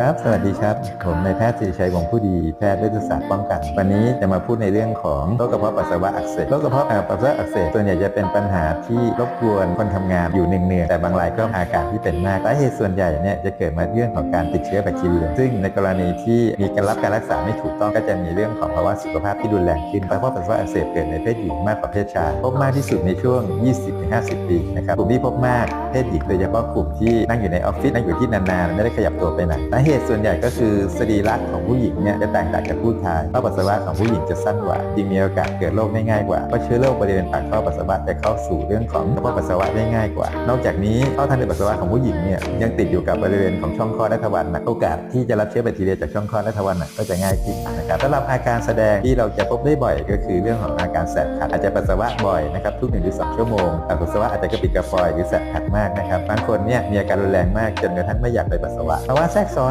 ครับ สวัสดีครับ ผมนายแพทย์สิริชัยวงศ์ผู้ดี แพทย์เวชศาสตร์ป้องกัน วันนี้จะมาพูดในเรื่องของโรคกระเพาะปัสสาวะอักเสบ โรคกระเพาะปัสสาวะอักเสบส่วนใหญ่จะเป็นปัญหาที่รบกวนคนทำงานอยู่เนืองๆแต่บางรายก็อาการที่เป็นมากสาเหตุส่วนใหญ่เนี่ยจะเกิดมาเรื่องของการติดเชื้อแบคทีเรีย ซึ่งในกรณีที่มีการรับการรักษาไม่ถูกต้องก็จะมีเรื่องของภาวะสุขภาพที่รุนแรงขึ้น กระเพาะปัสสาวะอักเสบเกิดในเพศหญิงมากกว่าเพศชาย พบมากที่สุดในช่วง 20-50 ปีนะครับ กลุ่มที่พบมาก เพศหญิงโดยเฉพาะกลุ่มที่นั่งอยู่ในออฟฟิศนั่งอยู่ที่นานๆไม่ได้ขยับตัวไปไหนสาเหตุส่วนใหญ่ก็คือสรีระของผู้หญิงเนี่ยจะแตกต่างจากผู้ชายท่อปัสสาวะของผู้หญิงจะสั้นกว่าจึงมีโอกาสเกิดโรคได้ง่ายกว่าเพราะเชื้อโรคบริเวณปากท่อปัสสาวะจะเข้าสู่เรื่องของกระเพาะปัสสาวะได้ง่ายกว่า นอกจากนี้ท่อทางเดินปัสสาวะของผู้หญิงเนี่ยยังติดอยู่กับบริเวณของช่องคลอดและทวารหนักโอกาสที่จะรับเชื้อแบคทีเรียจากช่องคลอดและทวารหนักก็จะง่ายขึ้นนะครับสำหรับอาการแสดงที่เราจะพบได้บ่อยก็คือเรื่องของอาการแสบขัดอาจจะปัสสาวะบ่อยนะครับทุกหนึ่งหรือสองชั่วโมงแต่ปัสสาวะอาจจะกระปิดกระปอยหรือแสบขัดมากนะครับบางคนเนี่ยมีอาการรุนแรงมากจนกระทั่งไม่อยากไปปัสสาวะภาวะแทรกซ้อน